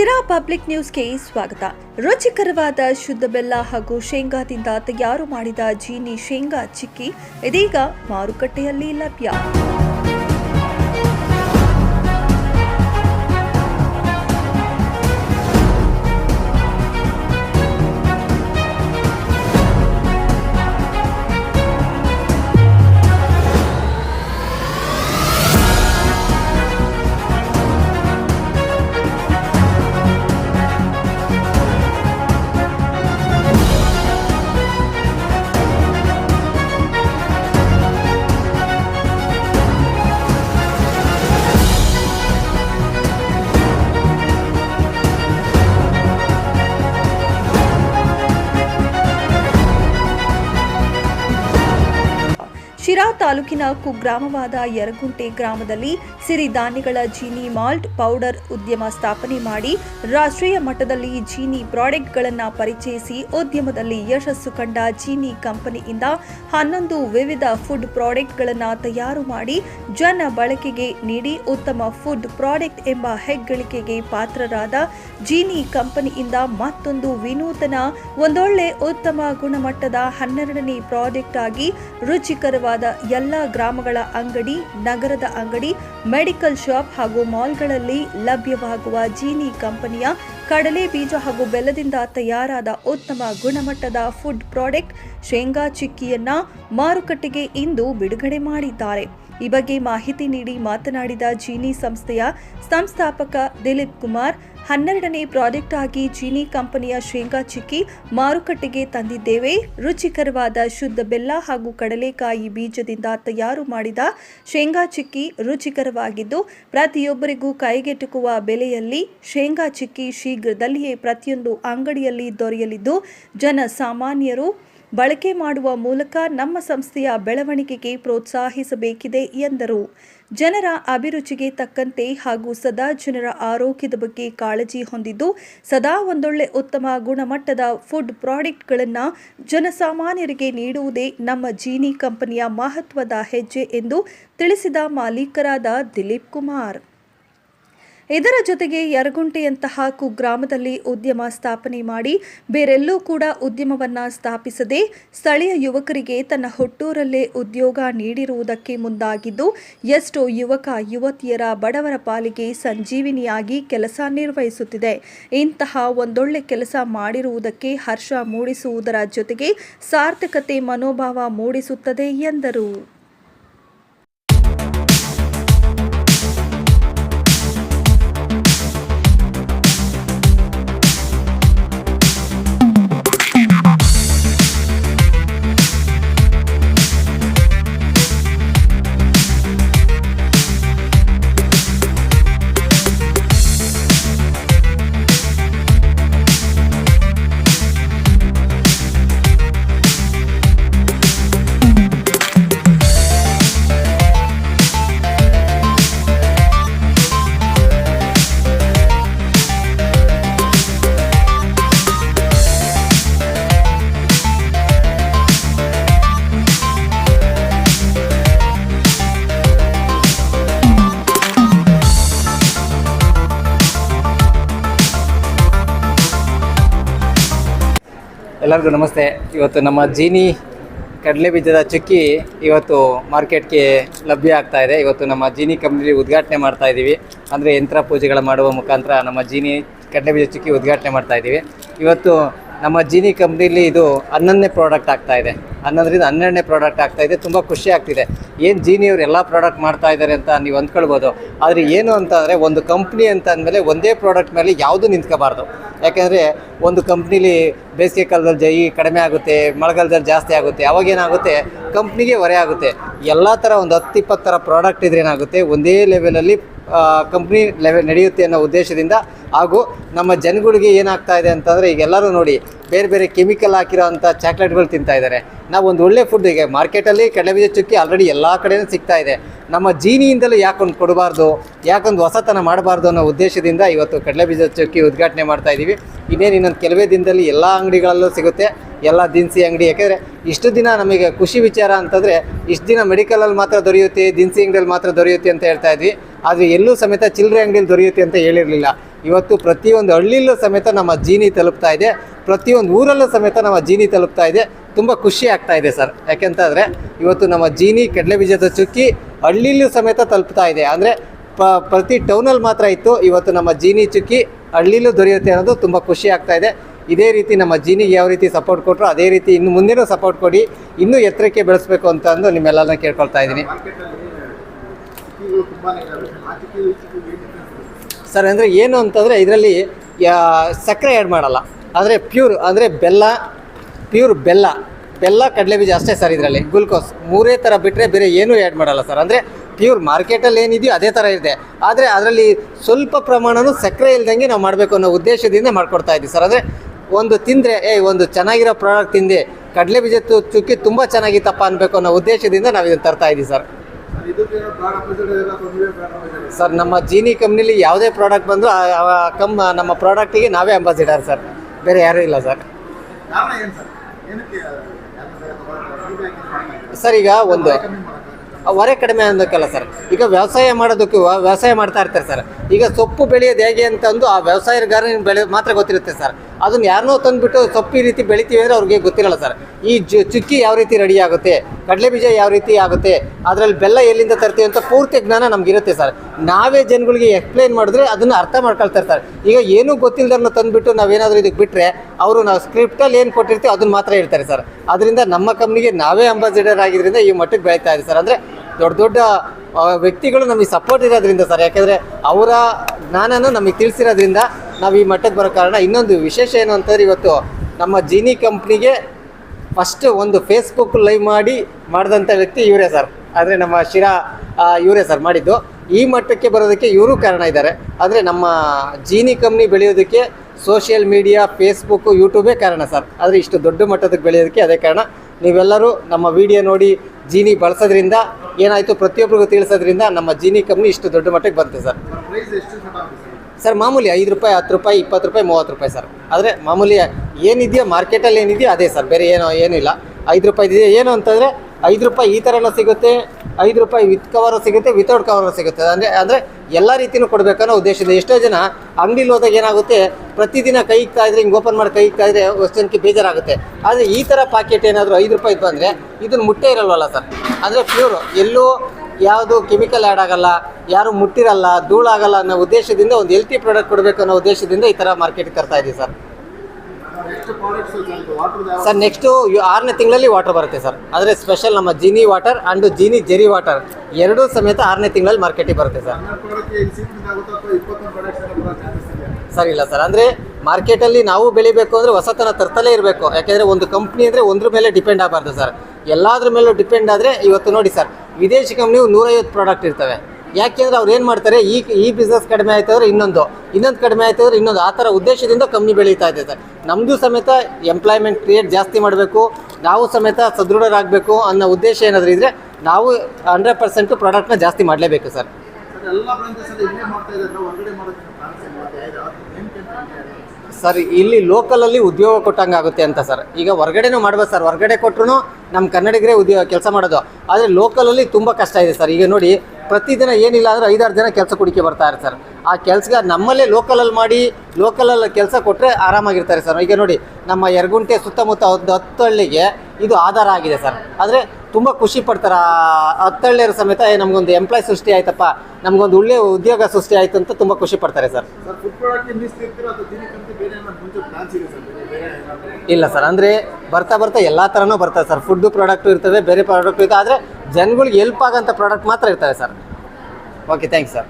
ಸಿರಾ public ನ್ಯೂಸ್ಗೆ ಸ್ವಾಗತ. ರುಚಿಕರವಾದ ಶುದ್ಧ ಬೆಲ್ಲ ಹಾಗೂ ಶೇಂಗಾದಿಂದ ತಯಾರು ಮಾಡಿದ ಜೀನಿ ಶೇಂಗಾ ಚಿಕ್ಕಿ ಇದೀಗ ಮಾರುಕಟ್ಟೆಯಲ್ಲಿ ಲಭ್ಯ. ತಾಲೂಕಿನ ಕುಗ್ರಾಮವಾದ ಯರಗುಂಟೆ ಗ್ರಾಮದಲ್ಲಿ ಸಿರಿಧಾನ್ಯಗಳ ಜೀನಿ ಮಾಲ್ಟ್ ಪೌಡರ್ ಉದ್ಯಮ ಸ್ಥಾಪನೆ ಮಾಡಿ ರಾಷ್ಟ್ರೀಯ ಮಟ್ಟದಲ್ಲಿ ಜೀನಿ ಪ್ರಾಡಕ್ಟ್ಗಳನ್ನು ಪರಿಚಯಿಸಿ ಉದ್ಯಮದಲ್ಲಿ ಯಶಸ್ಸು ಕಂಡ ಜೀನಿ ಕಂಪನಿಯಿಂದ ಹನ್ನೊಂದು ವಿವಿಧ ಫುಡ್ ಪ್ರಾಡಕ್ಟ್ಗಳನ್ನು ತಯಾರು ಮಾಡಿ ಜನ ಬಳಕೆಗೆ ನೀಡಿ ಉತ್ತಮ ಫುಡ್ ಪ್ರಾಡಕ್ಟ್ ಎಂಬ ಹೆಗ್ಗಳಿಕೆಗೆ ಪಾತ್ರರಾದ ಜೀನಿ ಕಂಪನಿಯಿಂದ ಮತ್ತೊಂದು ವಿನೂತನ, ಒಂದೊಳ್ಳೆ ಉತ್ತಮ ಗುಣಮಟ್ಟದ ಹನ್ನೆರಡನೇ ಪ್ರಾಡಕ್ಟ್ ಆಗಿ ರುಚಿಕರವಾದ ಎಲ್ಲ ಗ್ರಾಮಗಳ ಅಂಗಡಿ, ನಗರದ ಅಂಗಡಿ, ಮೆಡಿಕಲ್ ಶಾಪ್ ಹಾಗೂ ಮಾಲ್ಗಳಲ್ಲಿ ಲಭ್ಯವಾಗುವ ಜೀನಿ ಕಂಪನಿಯ ಕಡಲೆ ಬೀಜ ಹಾಗೂ ಬೆಲ್ಲದಿಂದ ತಯಾರಾದ ಉತ್ತಮ ಗುಣಮಟ್ಟದ ಫುಡ್ ಪ್ರಾಡಕ್ಟ್ ಶೇಂಗಾ ಚಿಕ್ಕಿಯನ್ನ ಮಾರುಕಟ್ಟೆಗೆ ಇಂದು ಬಿಡುಗಡೆ ಮಾಡಿದ್ದಾರೆ. ಈ ಬಗ್ಗೆ ಮಾಹಿತಿ ನೀಡಿ ಮಾತನಾಡಿದ ಜೀನಿ ಸಂಸ್ಥೆಯ ಸಂಸ್ಥಾಪಕ ದಿಲೀಪ್ ಕುಮಾರ್, ಹನ್ನೆರಡನೇ ಪ್ರಾಡಕ್ಟ್ ಆಗಿ ಜೀನಿ ಕಂಪನಿಯ ಶೇಂಗಾ ಚಿಕ್ಕಿ ಮಾರುಕಟ್ಟೆಗೆ ತಂದಿದ್ದೇವೆ. ರುಚಿಕರವಾದ ಶುದ್ಧ ಬೆಲ್ಲ ಹಾಗೂ ಕಡಲೆಕಾಯಿ ಬೀಜದಿಂದ ತಯಾರು ಮಾಡಿದ ಶೇಂಗಾ ಚಿಕ್ಕಿ ರುಚಿಕರವಾಗಿದ್ದು, ಪ್ರತಿಯೊಬ್ಬರಿಗೂ ಕೈಗೆಟುಕುವ ಬೆಲೆಯಲ್ಲಿ ಶೇಂಗಾ ಚಿಕ್ಕಿ ಶೀಘ್ರದಲ್ಲಿಯೇ ಪ್ರತಿಯೊಂದು ಅಂಗಡಿಯಲ್ಲಿ ದೊರೆಯಲಿದ್ದು ಜನಸಾಮಾನ್ಯರು ಬಳಕೆ ಮಾಡುವ ಮೂಲಕ ನಮ್ಮ ಸಂಸ್ಥೆಯ ಬೆಳವಣಿಗೆಗೆ ಪ್ರೋತ್ಸಾಹಿಸಬೇಕಿದೆ ಎಂದರು. ಜನರ ಅಭಿರುಚಿಗೆ ತಕ್ಕಂತೆ ಹಾಗೂ ಸದಾ ಜನರ ಆರೋಗ್ಯದ ಬಗ್ಗೆ ಕಾಳಜಿ ಹೊಂದಿದ್ದು, ಸದಾ ಒಂದೊಳ್ಳೆ ಉತ್ತಮ ಗುಣಮಟ್ಟದ ಫುಡ್ ಪ್ರಾಡಕ್ಟ್ಗಳನ್ನು ಜನಸಾಮಾನ್ಯರಿಗೆ ನೀಡುವುದೇ ನಮ್ಮ ಜೀನಿ ಕಂಪನಿಯ ಮಹತ್ವದ ಹೆಜ್ಜೆ ಎಂದು ತಿಳಿಸಿದ ಮಾಲೀಕರಾದ ದಿಲೀಪ್ ಕುಮಾರ್. ಇದರ ಜೊತೆಗೆ ಯರಗುಂಟೆಯಂತಹ ಕುಗ್ರಾಮದಲ್ಲಿ ಉದ್ಯಮ ಸ್ಥಾಪನೆ ಮಾಡಿ ಬೇರೆಲ್ಲೂ ಕೂಡ ಉದ್ಯಮವನ್ನ ಸ್ಥಾಪಿಸದೆ ಸ್ಥಳೀಯ ಯುವಕರಿಗೆ ತನ್ನ ಹುಟ್ಟೂರಲ್ಲೇ ಉದ್ಯೋಗ ನೀಡಿರುವುದಕ್ಕೆ ಮುಂದಾಗಿದ್ದು, ಎಷ್ಟೋ ಯುವಕ ಯುವತಿಯರ ಬಡವರ ಪಾಲಿಗೆ ಸಂಜೀವಿನಿಯಾಗಿ ಕೆಲಸ ನಿರ್ವಹಿಸುತ್ತಿದೆ. ಇಂತಹ ಒಂದೊಳ್ಳೆ ಕೆಲಸ ಮಾಡಿರುವುದಕ್ಕೆ ಹರ್ಷ ಮೂಡಿಸುವುದರ ಜೊತೆಗೆ ಸಾರ್ಥಕತೆ ಮನೋಭಾವ ಮೂಡಿಸುತ್ತದೆ ಎಂದರು. ಎಲ್ಲರಿಗೂ ನಮಸ್ತೆ. ಇವತ್ತು ನಮ್ಮ ಜೀನಿ ಕಡಲೆ ಬೀಜದ ಚುಕ್ಕಿ ಇವತ್ತು ಮಾರ್ಕೆಟ್ಗೆ ಲಭ್ಯ ಆಗ್ತಾ ಇದೆ. ಇವತ್ತು ನಮ್ಮ ಜೀನಿ ಕಂಪ್ನಿಲಿ ಉದ್ಘಾಟನೆ ಮಾಡ್ತಾ ಇದ್ದೀವಿ. ಅಂದರೆ ಯಂತ್ರ ಪೂಜೆಗಳ ಮಾಡುವ ಮುಖಾಂತರ ನಮ್ಮ ಜೀನಿ ಕಡಲೆ ಬೀಜ ಚುಕ್ಕಿ ಉದ್ಘಾಟನೆ ಮಾಡ್ತಾ ಇದ್ದೀವಿ. ಇವತ್ತು ನಮ್ಮ ಜೀನಿ ಕಂಪ್ನಿಲಿ ಇದು ಹನ್ನೊಂದನೇ ಪ್ರಾಡಕ್ಟ್ ಆಗ್ತಾ ಇದೆ. ಹನ್ನೊಂದರಿಂದ ಹನ್ನೆರಡನೇ ಪ್ರಾಡಕ್ಟ್ ಆಗ್ತಾ ಇದೆ. ತುಂಬ ಖುಷಿ ಆಗ್ತಿದೆ. ಏನು ಜೀನಿಯವ್ರು ಎಲ್ಲ ಪ್ರಾಡಕ್ಟ್ ಮಾಡ್ತಾ ಇದ್ದಾರೆ ಅಂತ ನೀವು ಅಂದ್ಕೊಳ್ಬೋದು. ಆದರೆ ಏನು ಅಂತ ಅಂದರೆ ಒಂದು ಕಂಪ್ನಿ ಅಂತ ಅಂದಮೇಲೆ ಒಂದೇ ಪ್ರಾಡಕ್ಟ್ ಮೇಲೆ ಯಾವುದು ನಿಂತ್ಕೋಬಾರ್ದು. ಯಾಕೆಂದರೆ ಒಂದು ಕಂಪ್ನಿಲಿ ಬೇಸಿಗೆ ಕಾಲದಲ್ಲಿ ಜೈ ಕಡಿಮೆ ಆಗುತ್ತೆ, ಮಳೆಗಾಲದಲ್ಲಿ ಜಾಸ್ತಿ ಆಗುತ್ತೆ ಅವಾಗೇನಾಗುತ್ತೆ ಕಂಪ್ನಿಗೆ ಹೊರೆ ಆಗುತ್ತೆ. ಎಲ್ಲ ಥರ ಒಂದು ಹತ್ತು ಇಪ್ಪತ್ತು ಥರ ಪ್ರಾಡಕ್ಟ್ ಇದ್ರೆ ಏನಾಗುತ್ತೆ? ಒಂದೇ ಲೆವೆಲಲ್ಲಿ ಕಂಪ್ನಿ ನಡೆಯುತ್ತೆ ಅನ್ನೋ ಉದ್ದೇಶದಿಂದ ಹಾಗೂ ನಮ್ಮ ಜನಗಳಿಗೆ ಏನಾಗ್ತಾ ಇದೆ ಅಂತಂದರೆ ಈಗ ಎಲ್ಲರೂ ನೋಡಿ ಬೇರೆ ಬೇರೆ ಕೆಮಿಕಲ್ ಹಾಕಿರೋ ಅಂಥ ಚಾಕ್ಲೇಟ್ಗಳು ತಿಂತಾ ಇದ್ದಾರೆ. ನಾವು ಒಂದು ಒಳ್ಳೆ ಫುಡ್ ಈಗ ಮಾರ್ಕೆಟಲ್ಲಿ ಕಡಲೆಬೀಜ ಚುಕ್ಕಿ ಆಲ್ರೆಡಿ ಎಲ್ಲ ಕಡೆಯೂ ಸಿಗ್ತಾ ಇದೆ. ನಮ್ಮ ಜೀನಿಯಿಂದಲೂ ಯಾಕೊಂದು ಕೊಡಬಾರ್ದು ಯಾಕೊಂದು ಹೊಸತನ ಮಾಡಬಾರ್ದು ಅನ್ನೋ ಉದ್ದೇಶದಿಂದ ಇವತ್ತು ಕಡಲೆಬೀಜ ಚುಕ್ಕಿ ಉದ್ಘಾಟನೆ ಮಾಡ್ತಾ ಇದ್ದೀವಿ ಇನ್ನೇನು ಇನ್ನೊಂದು ಕೆಲವೇ ದಿನದಲ್ಲಿ ಎಲ್ಲ ಅಂಗಡಿಗಳಲ್ಲೂ ಸಿಗುತ್ತೆ, ಎಲ್ಲ ದಿನಸಿ ಅಂಗಡಿ. ಯಾಕೆಂದರೆ ಇಷ್ಟು ದಿನ ನಮಗೆ ಖುಷಿ ವಿಚಾರ ಅಂತಂದರೆ ಇಷ್ಟು ದಿನ ಮೆಡಿಕಲಲ್ಲಿ ಮಾತ್ರ ದೊರೆಯುತ್ತೆ, ದಿನಸಿ ಅಂಗಡಿಯಲ್ಲಿ ಮಾತ್ರ ದೊರೆಯುತ್ತೆ ಅಂತ ಹೇಳ್ತಾ ಇದ್ವಿ. ಆದರೆ ಎಲ್ಲೂ ಸಮೇತ ಚಿಲ್ಲರೆ ಅಂಗಡಿಯಲ್ಲಿ ದೊರೆಯುತ್ತೆ ಅಂತ ಹೇಳಿರಲಿಲ್ಲ. ಇವತ್ತು ಪ್ರತಿಯೊಂದು ಹಳ್ಳಿಲ್ಲೂ ಸಮೇತ ನಮ್ಮ ಜೀನಿ ತಲುಪ್ತಾ ಇದೆ. ಪ್ರತಿಯೊಂದು ಊರಲ್ಲೂ ಸಮೇತ ನಮ್ಮ ಜೀನಿ ತಲುಪ್ತಾ ಇದೆ. ತುಂಬ ಖುಷಿ ಆಗ್ತಾ ಇದೆ ಸರ್. ಯಾಕೆಂತಂದರೆ ಇವತ್ತು ನಮ್ಮ ಜೀನಿ ಕಡಲೆ ಬೀಜದ ಚುಕ್ಕಿ ಹಳ್ಳಿಲೂ ಸಮೇತ ತಲುಪ್ತಾ ಇದೆ. ಅಂದರೆ ಪ, ಪ್ರತಿ ಟೌನಲ್ಲಿ ಮಾತ್ರ ಇತ್ತು. ಇವತ್ತು ನಮ್ಮ ಜೀನಿ ಚುಕ್ಕಿ ಹಳ್ಳಿಲೂ ದೊರೆಯುತ್ತೆ ಅನ್ನೋದು ತುಂಬ ಖುಷಿ ಆಗ್ತಾ ಇದೆ. ಇದೇ ರೀತಿ ನಮ್ಮ ಜೀನಿಗೆ ಯಾವ ರೀತಿ ಸಪೋರ್ಟ್ ಕೊಟ್ಟರು ಅದೇ ರೀತಿ ಇನ್ನು ಮುಂದೆನೂ ಸಪೋರ್ಟ್ ಕೊಡಿ, ಇನ್ನೂ ಎತ್ತರಕ್ಕೆ ಬೆಳೆಸಬೇಕು ಅಂತ ಅಂದು ನಿಮ್ಮೆಲ್ಲರನ್ನ ಕೇಳ್ಕೊಳ್ತಾ ಇದ್ದೀನಿ ಮಾರ್ಕೆಟಲ್ಲಿ ಚಿಕ್ಕಿಗಳು ತುಂಬಾನೇ ಇದಾವೆ ಆ ಚಿಕ್ಕಿಗಳು ಈ ಚಿಕ್ಕಿಗಳು ಏನು difference ಇದೆ? ಸರ್, ಅಂದರೆ ಏನು ಅಂತಂದರೆ ಇದರಲ್ಲಿ ಸಕ್ಕರೆ ಆ್ಯಡ್ ಮಾಡಲ್ಲ. ಆದರೆ ಪ್ಯೂರ್ ಅಂದರೆ ಬೆಲ್ಲ ಪ್ಯೂರ್ ಬೆಲ್ಲ. ಬೆಲ್ಲ ಕಡಲೆ ಬೀಜ ಅಷ್ಟೇ ಸರ್ ಇದರಲ್ಲಿ. ಗ್ಲುಕೋಸ್ ಮೂರೇ ಥರ ಬಿಟ್ಟರೆ ಬೇರೆ ಏನೂ ಆ್ಯಡ್ ಮಾಡಲ್ಲ ಸರ್. ಅಂದರೆ ಪ್ಯೂರ್ ಮಾರ್ಕೆಟಲ್ಲಿ ಏನಿದೆಯೋ ಅದೇ ಥರ ಇದೆ. ಆದರೆ ಅದರಲ್ಲಿ ಸ್ವಲ್ಪ ಪ್ರಮಾಣವೂ ಸಕ್ಕರೆ ಇಲ್ದಂಗೆ ನಾವು ಮಾಡಬೇಕು ಅನ್ನೋ ಉದ್ದೇಶದಿಂದ ಮಾಡ್ಕೊಡ್ತಾ ಇದ್ದೀವಿ ಸರ್. ಅಂದರೆ ಒಂದು ತಿಂದರೆ, ಏ, ಒಂದು ಚೆನ್ನಾಗಿರೋ ಪ್ರಾಡಕ್ಟ್ ತಿಂದೆ, ಕಡಲೆ ಬೀಜ ಚುಕ್ಕಿ ತುಂಬ ಚೆನ್ನಾಗಿತ್ತಪ್ಪ ಅನ್ಬೇಕು ಅನ್ನೋ ಉದ್ದೇಶದಿಂದ ನಾವು ಇದನ್ನು ತರ್ತಾ ಇದ್ದೀವಿ ಸರ್. ಸರ್, ನಮ್ಮ ಜೀನಿ ಕಂಪ್ನಿಲಿ ಯಾವುದೇ ಪ್ರಾಡಕ್ಟ್ ಬಂದರೂ ಕಮ್ ನಮ್ಮ ಪ್ರಾಡಕ್ಟಿಗೆ ನಾವೇ ಅಂಬಾಸಿಡರ್ ಸರ್. ಬೇರೆ ಯಾರೂ ಇಲ್ಲ ಸರ್. ಸರ್? ಈಗ ಒಂದು? ಹೊರೆ ಕಡಿಮೆ ಅನ್ನೋಕ್ಕಲ್ಲ ಸರ್. ಈಗ ವ್ಯವಸಾಯ ಮಾಡೋದಕ್ಕೆ ವ್ಯವಸಾಯ ಮಾಡ್ತಾ ಇರ್ತಾರೆ ಸರ್. ಈಗ ಸೊಪ್ಪು ಬೆಳೆಯೋದು ಹೇಗೆ ಅಂತಂದು ಆ ವ್ಯವಸಾಯಗಾರನ ಬೆಳೆ ಮಾತ್ರ ಗೊತ್ತಿರುತ್ತೆ ಸರ್. ಅದನ್ನ ಯಾರನ್ನೋ ತಂದುಬಿಟ್ಟು ಸೊಪ್ಪು ರೀತಿ ಬೆಳಿತೀವಿ ಅಂದರೆ ಅವ್ರಿಗೆ ಗೊತ್ತಿರಲ್ಲ ಸರ್. ಈ ಜು ಚುಕ್ಕಿ ಯಾವ ರೀತಿ ರೆಡಿ ಆಗುತ್ತೆ, ಕಡಲೆ ಬೀಜ ಯಾವ ರೀತಿ ಆಗುತ್ತೆ, ಅದರಲ್ಲಿ ಬೆಲ್ಲ ಎಲ್ಲಿಂದ ತರ್ತೀವಿ ಅಂತ ಪೂರ್ತಿ ಜ್ಞಾನ ನಮಗಿರುತ್ತೆ ಸರ್. ನಾವೇ ಜನಗಳಿಗೆ ಎಕ್ಸ್ಪ್ಲೈನ್ ಮಾಡಿದ್ರೆ ಅದನ್ನು ಅರ್ಥ ಮಾಡ್ಕೊಳ್ತಾರೆ ಸರ್. ಈಗ ಏನೂ ಗೊತ್ತಿಲ್ಲದನ್ನ ತಂದುಬಿಟ್ಟು ನಾವೇನಾದರೂ ಇದಕ್ಕೆ ಬಿಟ್ಟರೆ ಅವರು ನಾವು ಸ್ಕ್ರಿಪ್ಟಲ್ಲಿ ಏನು ಕೊಟ್ಟಿರ್ತೀವಿ ಅದನ್ನ ಮಾತ್ರ ಹೇಳ್ತಾರೆ ಸರ್. ಅದರಿಂದ ನಮ್ಮ ಕಂಪ್ನಿಗೆ ನಾವೇ ಅಂಬಾಸಿಡರ್ ಆಗಿದ್ದರಿಂದ ಈ ಮಟ್ಟಕ್ಕೆ ಬೆಳೀತಾ ಇದೆ ಸರ್. ಅಂದರೆ ದೊಡ್ಡ ದೊಡ್ಡ ವ್ಯಕ್ತಿಗಳು ನಮಗೆ ಸಪೋರ್ಟ್ ಇರೋದ್ರಿಂದ ಸರ್. ಯಾಕೆಂದರೆ ಅವರ ಜ್ಞಾನನೂ ನಮಗೆ ತಿಳಿಸಿರೋದ್ರಿಂದ ನಾವು ಈ ಮಟ್ಟಕ್ಕೆ ಬರೋ ಕಾರಣ ಇನ್ನೊಂದು ವಿಶೇಷ ಏನು ಅಂತಂದರೆ ಇವತ್ತು ನಮ್ಮ ಜೀನಿ ಕಂಪ್ನಿಗೆ ಫಸ್ಟ್ ಒಂದು ಫೇಸ್ಬುಕ್ ಲೈವ್ ಮಾಡಿ ಮಾಡಿದಂಥ ವ್ಯಕ್ತಿ ಇವರೇ ಸರ್ ಆದರೆ ನಮ್ಮ ಶಿರಾ ಇವರೇ ಸರ್ ಮಾಡಿದ್ದು. ಈ ಮಟ್ಟಕ್ಕೆ ಬರೋದಕ್ಕೆ ಇವರು ಕಾರಣ ಇದ್ದಾರೆ. ಆದರೆ ನಮ್ಮ ಜೀನಿ ಕಂಪ್ನಿ ಬೆಳೆಯೋದಕ್ಕೆ ಸೋಷಿಯಲ್ ಮೀಡಿಯಾ ಫೇಸ್ಬುಕ್ಕು ಯೂಟ್ಯೂಬೇ ಕಾರಣ ಸರ್ ಆದರೆ ಇಷ್ಟು ದೊಡ್ಡ ಮಟ್ಟದಕ್ಕೆ ಬೆಳೆಯೋದಕ್ಕೆ ಅದೇ ಕಾರಣ. ನೀವೆಲ್ಲರೂ ನಮ್ಮ ವಿಡಿಯೋ ನೋಡಿ ಜೀನಿ ಬಳಸೋದ್ರಿಂದ, ಏನಾಯಿತು ಪ್ರತಿಯೊಬ್ಬರಿಗೂ ತಿಳಿಸೋದ್ರಿಂದ ನಮ್ಮ ಜೀನಿ ಕಂಪ್ನಿ ಇಷ್ಟು ದೊಡ್ಡ ಮಟ್ಟಕ್ಕೆ ಬಂತು ಸರ್ ಸರ್, ಮಾಮೂಲಿ ಐದು ರೂಪಾಯಿ ಹತ್ತು ರೂಪಾಯಿ ಇಪ್ಪತ್ತು ರೂಪಾಯಿ ಮೂವತ್ತು ರೂಪಾಯಿ ಸರ್. ಆದರೆ ಮಾಮೂಲಿ ಏನಿದೆಯೋ ಮಾರ್ಕೆಟಲ್ಲಿ ಏನಿದೆಯೋ? ಅದೇ ಸರ್ ಬೇರೆ ಏನೋ ಏನಿಲ್ಲ ಐದು ರೂಪಾಯಿ ಇದೆಯೋ? ಏನು ಅಂತಂದರೆ ಐದು ರೂಪಾಯಿ ಈ ಥರನೂ ಸಿಗುತ್ತೆ ಐದು ರೂಪಾಯಿ ವಿತ್ ಕವರು ಸಿಗುತ್ತೆ ವಿತೌಟ್ ಕವರು ಸಿಗುತ್ತೆ. ಅಂದರೆ ಅಂದರೆ ಎಲ್ಲ ರೀತಿಯೂ ಕೊಡಬೇಕನ್ನೋ ಉದ್ದೇಶದಿಂದ ಎಷ್ಟೋ ಜನ ಅಂಗಡಿಲಿ ಹೋದಾಗ ಏನಾಗುತ್ತೆ ಪ್ರತಿದಿನ ಕೈ ಇದ್ರೆ ಹಿಂಗೆ ಓಪನ್ ಮಾಡಿ ಕೈ ಇಕ್ತಾ ಇದ್ರೆ ಜನಕ್ಕೆ ಬೇಜಾರಾಗುತ್ತೆ. ಆದರೆ ಈ ಥರ ಪ್ಯಾಕೆಟ್ ಏನಾದರೂ ಐದು ರೂಪಾಯಿ ಬಂದರೆ ಇದನ್ನು ಮುಟ್ಟೆ ಇರಲ್ವಲ್ಲ ಸರ್. ಅಂದರೆ ಪ್ಯೂರು ಎಲ್ಲೂ ಯಾವುದು ಕೆಮಿಕಲ್ ಆ್ಯಡ್ ಆಗಲ್ಲ, ಯಾರು ಮುಟ್ಟಿರಲ್ಲ, ಧೂಳಾಗಲ್ಲ ಅನ್ನೋ ಉದ್ದೇಶದಿಂದ ಒಂದು ಹೆಲ್ತಿ ಪ್ರಾಡಕ್ಟ್ ಕೊಡಬೇಕು ಅನ್ನೋ ಉದ್ದೇಶದಿಂದ ಈ ಥರ ಮಾರ್ಕೆಟ್ ತರ್ತಾ ಇದ್ದೀವಿ ಸರ್. ಸರ್ ನೆಕ್ಸ್ಟು ಆರನೇ ತಿಂಗಳಲ್ಲಿ ವಾಟರ್ ಬರುತ್ತೆ ಸರ್. ಆದರೆ ಸ್ಪೆಷಲ್ ನಮ್ಮ Jeeni water and Jeeni Jerry water ಎರಡೂ ಸಮೇತ ಆರನೇ ತಿಂಗಳಲ್ಲಿ ಮಾರ್ಕೆಟಿಗೆ ಬರುತ್ತೆ ಸರ್. ಸರ್, ಇಲ್ಲ ಸರ್. ಅಂದರೆ ಮಾರ್ಕೆಟಲ್ಲಿ ನಾವು ಬೆಳಿಬೇಕು ಅಂದರೆ ಹೊಸತನ ತರ್ತಲೇ ಇರಬೇಕು. ಯಾಕೆಂದರೆ ಒಂದು ಕಂಪ್ನಿ ಅಂದರೆ ಒಂದ್ರ ಮೇಲೆ ಡಿಪೆಂಡ್ ಆಗಬಾರ್ದು ಸರ್. ಎಲ್ಲಾದ್ರ ಮೇಲೂ ಡಿಪೆಂಡ್ ಆದರೆ ಇವತ್ತು ನೋಡಿ ಸರ್ ವಿದೇಶಿ ಕಂಪ್ನಿಯು ನೂರೈವತ್ತು ಪ್ರಾಡಕ್ಟ್ ಇರ್ತವೆ. ಯಾಕೆಂದರೆ ಅವ್ರು ಏನು ಮಾಡ್ತಾರೆ? ಈ ಈ ಬಿಸ್ನೆಸ್ ಕಡಿಮೆ ಆಯ್ತು ಅಂದ್ರೆ ಇನ್ನೊಂದು. ಇನ್ನೊಂದು ಕಡಿಮೆ ಆಯ್ತು ಅಂದ್ರೆ ಇನ್ನೊಂದು. ಆ ಥರ ಉದ್ದೇಶದಿಂದ ಕಂಪ್ನಿ ಬೆಳೀತಾ ಇದೆ ಸರ್ ನಮ್ಮದು ಸಮೇತ ಎಂಪ್ಲಾಯ್ಮೆಂಟ್ ಕ್ರಿಯೇಟ್ ಜಾಸ್ತಿ ಮಾಡಬೇಕು. ನಾವು ಸಮೇತ ಸದೃಢರಾಗಬೇಕು ಅನ್ನೋ ಉದ್ದೇಶ ಏನಾದರೂ ಇದ್ದರೆ ನಾವು ಹಂಡ್ರೆಡ್ ಪರ್ಸೆಂಟು ಪ್ರಾಡಕ್ಟ್ನ ಜಾಸ್ತಿ ಮಾಡಲೇಬೇಕು ಸರ್. ಸರ್, ಇಲ್ಲ ಲೋಕಲಲ್ಲಿ ಉದ್ಯೋಗ ಕೊಟ್ಟಂಗೆ ಆಗುತ್ತೆ ಅಂತ ಸರ್. ಈಗ ಹೊರಗಡೆನೂ ಮಾಡ್ಬೋದು ಸರ್. ಹೊರಗಡೆ ಕೊಟ್ಟರು ನಮ್ಮ ಕನ್ನಡಿಗರೇ ಉದ್ಯೋಗ ಕೆಲಸ ಮಾಡೋದು. ಆದರೆ ಲೋಕಲಲ್ಲಿ ತುಂಬ ಕಷ್ಟ ಇದೆ ಸರ್. ಈಗ ನೋಡಿ, ಪ್ರತಿದಿನ ಏನಿಲ್ಲ ಅಂದರೆ ಐದಾರು ಜನ ಕೆಲಸ ಕುಡಿಕೆ ಬರ್ತಾ ಇರ್ತಾರೆ ಸರ್. ಆ ಕೆಲಸಗಾರ ನಮ್ಮಲ್ಲೇ ಲೋಕಲಲ್ಲಿ ಮಾಡಿ ಲೋಕಲಲ್ಲಿ ಕೆಲಸ ಕೊಟ್ಟರೆ ಆರಾಮಾಗಿರ್ತಾರೆ ಸರ್. ಈಗ ನೋಡಿ, ನಮ್ಮ ಯರಗುಂಟೆ ಸುತ್ತಮುತ್ತ ಒಂದು ಹತ್ತು ಹಳ್ಳಿಗೆ ಇದು ಆಧಾರ ಆಗಿದೆ ಸರ್. ಆದರೆ ತುಂಬ ಖುಷಿ ಪಡ್ತಾರೆ. ಹತ್ತಳ್ಳಿಯರ ಸಮೇತ ನಮಗೊಂದು ಎಂಪ್ಲಾಯ್ ಸೃಷ್ಟಿ ಆಯ್ತಪ್ಪ ನಮಗೊಂದು ಒಳ್ಳೆಯ ಉದ್ಯೋಗ ಸೃಷ್ಟಿ ಆಯ್ತು ಅಂತ ತುಂಬ ಖುಷಿ ಪಡ್ತಾರೆ ಸರ್. ಸರ್ ಇಲ್ಲ ಸರ್ ಅಂದರೆ ಬರ್ತಾ ಬರ್ತಾ ಎಲ್ಲ ಥರನೂ ಬರ್ತಾರೆ ಸರ್. ಫುಡ್ ಪ್ರಾಡಕ್ಟ್ ಇರ್ತದೆ ಬೇರೆ ಪ್ರಾಡಕ್ಟ್ ಇರ್ತವೆ ಆದರೆ ಜನಗಳಿಗೆ ಹೆಲ್ಪ್ ಆಗೋಂಥ ಪ್ರಾಡಕ್ಟ್ ಮಾತ್ರ ಇರ್ತವೆ sir. Okay thanks sir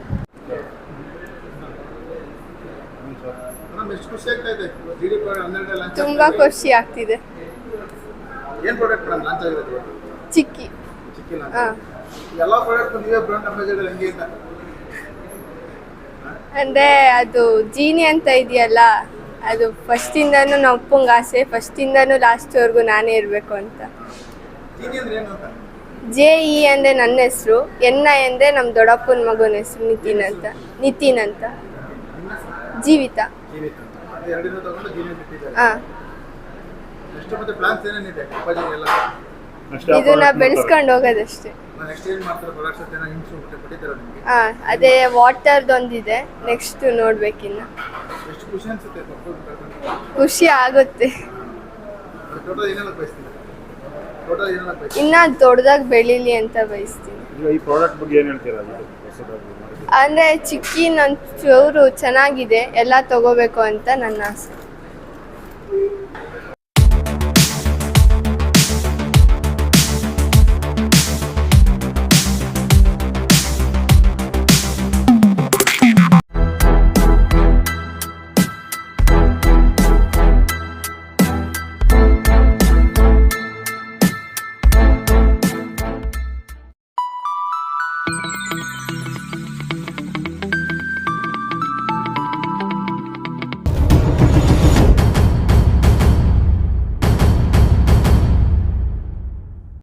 product ಹನ್ನೆರಡು ಲಾಂಚ್ ತುಂಬಾ ಖುಷಿ ಆಗ್ತಿದೆ. ಏನು ಪ್ರಾಡಕ್ಟ್ ಮೇಡಮ್ ಲಾಂಚ್ ಆಗಿರೋದು ಚಿಕ್ಕಿ. ಚಿಕ್ಕಿ ಲಾಂಚ್ ಎಲ್ಲ ಪ್ರಾಡಕ್ಟ್ ನೀವೇ ಬ್ರಾಂಡ್ ಅಂಬಾಸಿಡರ್ ಹೆಂಗೆ ಅಂತ? ಅಂದ್ರೆ ಅದು ಜೀನಿ ಅಂತ ಇದೆಯಲ್ಲ ಅದು ಫಸ್ಟಿಂದನೂ ನಮ್ಮ ಅಪ್ಪಂಗೆ ಆಸೆ ಫಸ್ಟಿಂದನೂ ಲಾಸ್ಟ್ವರೆಗೂ ನಾನೇ ಇರಬೇಕು ಅಂತ. ಜೀನಿ ಅಂದ್ರೆ ಏನು ಅಂತ? ಜೆ ಇ ಅಂದರೆ ನನ್ನ ಹೆಸರು ಎನ್ ಐ ಅಂದ್ರೆ ನಮ್ಮ ದೊಡ್ಡಪ್ಪನ ಮಗನ ಹೆಸರು ನಿತಿನ್ ಅಂತ. ನಿತಿನ್ ಅಂತ. ಜೀವಿತ. ಹಾಂ. ಮತ್ತೆ ಪ್ಲಾನ್ಸ್ ಏನೇನಿದೆ? ಅಪ್ಪಾಜಿ ಎಲ್ಲ? ಇದನ್ನ ಬೆಳೆಸ್ಕೊಂಡು ಹೋಗೋದಷ್ಟೇ. ನೆಕ್ಸ್ಟ್ ಏನು ಮಾಡ್ತಾರೆ ಪ್ರಾಡಕ್ಟ್ಸ್ ಜನ ಹಿಂಸು ಪಡಿತಾರೆ ನಿಮಗೆ. ಹಾ ಅದೇ ವಾಟರ್ದೊಂದಿದೆ ನೆಕ್ಸ್ಟ್ ನೋಡ್ಬೇಕಿನ್ನ. ಎಷ್ಟು ಖುಷಿ ಅನ್ಸುತ್ತೆ ಮಕ್ಕಳು ಖುಷಿ ಆಗುತ್ತೆ. ಟೋಟಲ್ ಏನೆಲ್ಲ ಬಯಸ್ತೀರಾ ಟೋಟಲ್ ಏನೆಲ್ಲ ಬಯಸ್ತೀರಾ ಇನ್ನ ದೊಡ್ಡದಾಗಿ ಬೆಳಿಲಿ ಅಂತ ಬಯಸ್ತೀನಿ. ಈಗ ಈ ಪ್ರಾಡಕ್ಟ್ ಬಗ್ಗೆ ಏನು ಹೇಳ್ತೀರಾ ಇದು ಹೊಸದಾಗಿ ಮಾಡಿ ಅಂದ್ರೆ ಚಿಕ್ಕಿನ ಒಂಚೂರು ಚೆನ್ನಾಗಿದೆ ಎಲ್ಲ ತಗೋಬೇಕು ಅಂತ ನನ್ನ ಆಸೆ.